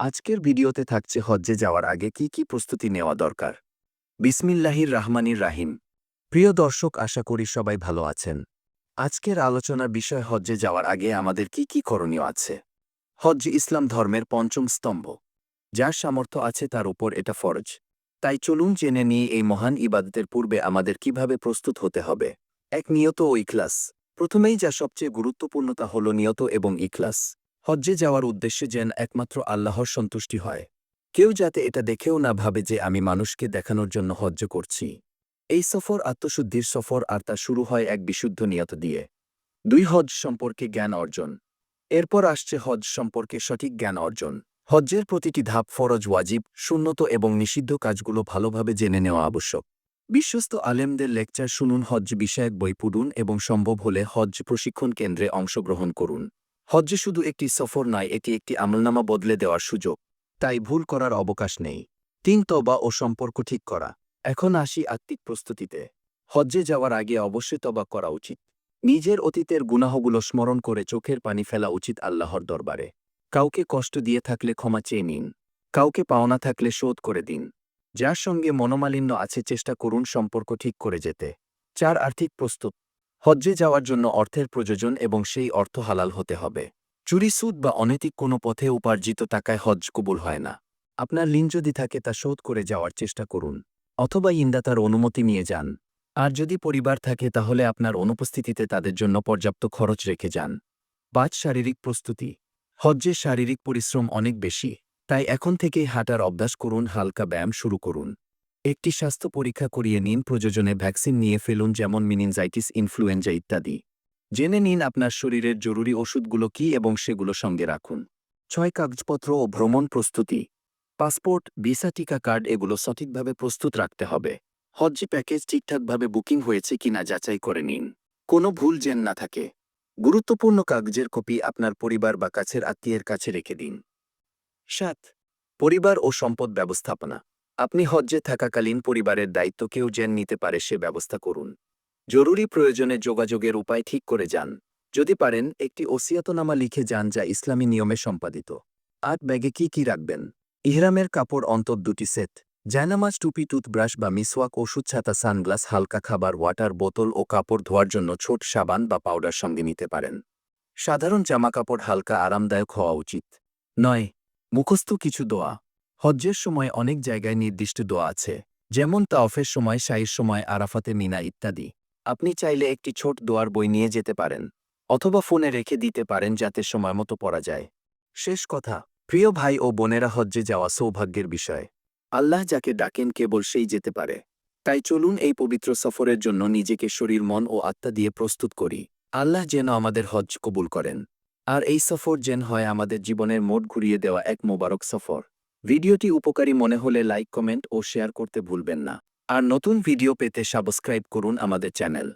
আজকের ভিডিওতে থাকছে হজ্জে যাওয়ার আগে কি কি প্রস্তুতি নেওয়া দরকার? বিসমিল্লাহির রাহমানির রাহিম। প্রিয় দর্শক, আশা করি সবাই ভালো আছেন। আজকের আলোচনার বিষয় হজ্জে যাওয়ার আগে আমাদের কি কি করণীয় আছে? হজ্জ ইসলাম ধর্মের পঞ্চম স্তম্ভ। যার সামর্থ্য আছে তার উপর এটা ফরজ। তাই চলুন জেনে নিয়ে এই মহান ইবাদতের পূর্বে আমাদের কীভাবে প্রস্তুত হতে হবে। এক নিয়ত ও ইখলাস। প্রথমেই যা সবচেয়ে গুরুত্বপূর্ণতা হল নিয়ত এবং ইখলাস। হজ্জে যাওয়ার উদ্দেশ্যে যেন একমাত্র আল্লাহর সন্তুষ্টি হয়। কেউ যাতে এটা দেখেও না ভাবে যে আমি মানুষকে দেখানোর জন্য হজ্জ করছি। এই সফর আত্মশুদ্ধির সফর আর তা শুরু হয় এক বিশুদ্ধ নিয়ত দিয়ে। দুই হজ সম্পর্কে জ্ঞান অর্জন। এরপর আসছে হজ সম্পর্কে সঠিক জ্ঞান অর্জন। হজ্জের প্রতিটি ধাপ ফরজ, ওয়াজিব শূন্যত এবং নিষিদ্ধ কাজগুলো ভালোভাবে জেনে নেওয়া আবশ্যক। বিশ্বস্ত আলেমদের লেকচার শুনুন, হজ্জ বিষয়ক বই পড়ুন এবং সম্ভব হলে হজ্জ প্রশিক্ষণ কেন্দ্রে অংশগ্রহণ করুন। হজ্জ শুধু একটি সফর নয়, এটি একটি আমলনামা বদলে দেওয়ার সুযোগ। তাই ভুল করার অবকাশ নেই। তিন তবা ও সম্পর্ক ঠিক করা। এখন আসি আত্মিক প্রস্তুতিতে। হজ্জে যাওয়ার আগে অবশ্যই তবা করা উচিত। নিজের অতীতের গুনাহগুলো স্মরণ করে চোখের পানি ফেলা উচিত আল্লাহর দরবারে। কাউকে কষ্ট দিয়ে থাকলে ক্ষমা চেয়ে নিন। কাউকে পাওনা থাকলে শোধ করে দিন। যার সঙ্গে মনোমালিন্য আছে, চেষ্টা করুন সম্পর্ক ঠিক করে যেতে। চার, আর্থিক প্রস্তুত। হজ্জে যাওয়ার জন্য অর্থের প্রয়োজন এবং সেই অর্থ হালাল হতে হবে। চুরি, সুদ বা অনৈতিক কোনো পথে উপার্জিত টাকায় হজ্জ কবুল হয় না। আপনার লিন যদি থাকে তা শোধ করে যাওয়ার চেষ্টা করুন, অথবা ইন্দাতার অনুমতি নিয়ে যান। আর যদি পরিবার থাকে তাহলে আপনার অনুপস্থিতিতে তাদের জন্য পর্যাপ্ত খরচ রেখে যান। পাঁচ শারীরিক প্রস্তুতি। হজ্জে শারীরিক পরিশ্রম অনেক বেশি, তাই এখন থেকেই হাঁটার অভ্যাস করুন, হালকা ব্যায়াম শুরু করুন। একটি স্বাস্থ্য পরীক্ষা করিয়ে নিন প্রয়োজনে ভ্যাকসিন নিয়ে ফেলুন যেমন মিনিনজাইটিস, ইনফ্লুয়েঞ্জা ইত্যাদি। জেনে নিন আপনার শরীরের জরুরি ওষুধগুলো কী এবং সেগুলো সঙ্গে রাখুন। ছয় কাগজপত্র ও ভ্রমণ প্রস্তুতি। পাসপোর্ট, ভিসা, টিকা কার্ড এগুলো সঠিকভাবে প্রস্তুত রাখতে হবে। হজ্জি প্যাকেজ ঠিকঠাকভাবে বুকিং হয়েছে কিনা যাচাই করে নিন। কোনো ভুল যেন না থাকে। গুরুত্বপূর্ণ কাগজের কপি আপনার পরিবার বা কাছের আত্মীয়ের কাছে রেখে দিন। সাত, পরিবার ও সম্পদ ব্যবস্থাপনা। আপনি হজ্জে থাকাকালীন পরিবারের দায়িত্ব কেউ যেন নিতে পারে সে ব্যবস্থা করুন। জরুরি প্রয়োজনে যোগাযোগের উপায় ঠিক করে যান। যদি পারেন, একটি ওসিয়াতনামা লিখে যান যা ইসলামী নিয়মে সম্পাদিত। আট ব্যাগে কি কি রাখবেন? ইহরামের কাপড় অন্তত দুটি সেট। জায়নামাজ, টুপি, টুথব্রাশ বা মিসওয়াক, ওষুধ ছাতা, সানগ্লাস, হালকা খাবার, ওয়াটার বোতল ও কাপড় ধোয়ার জন্য ছোট সাবান বা পাউডার সঙ্গে নিতে পারেন। সাধারণ জামাকাপড় হালকা আরামদায়ক হওয়া উচিত। নয়, মুখস্থ কিছু দোয়া। হজ্জের সময় অনেক জায়গায় নির্দিষ্ট দোয়া আছে, যেমন তাওফের সময়, শাইর সময়, আরাফাতে মিনা ইত্যাদি। আপনি চাইলে একটি ছোট দোয়ার বই নিয়ে যেতে পারেন, অথবা ফোনে রেখে দিতে পারেন যাতে সময়মতো পড়া যায়। শেষ কথা, প্রিয় ভাই ও বোনেরা হজ্জে যাওয়া সৌভাগ্যের বিষয়। আল্লাহ যাকে ডাকেন কেবল সেই যেতে পারে। তাই চলুন এই পবিত্র সফরের জন্য নিজেকে শরীর, মন ও আত্মা দিয়ে প্রস্তুত করি। আল্লাহ যেন আমাদের হজ্জ কবুল করেন। আর এই সফর যেন হয় আমাদের জীবনের মোট ঘুরিয়ে দেওয়া এক মোবারক সফর। ভিডিওটি উপকারী মনে হলে লাইক, কমেন্ট ও শেয়ার করতে ভুলবেন না। আর নতুন ভিডিও পেতে সাবস্ক্রাইব করুন আমাদের চ্যানেল।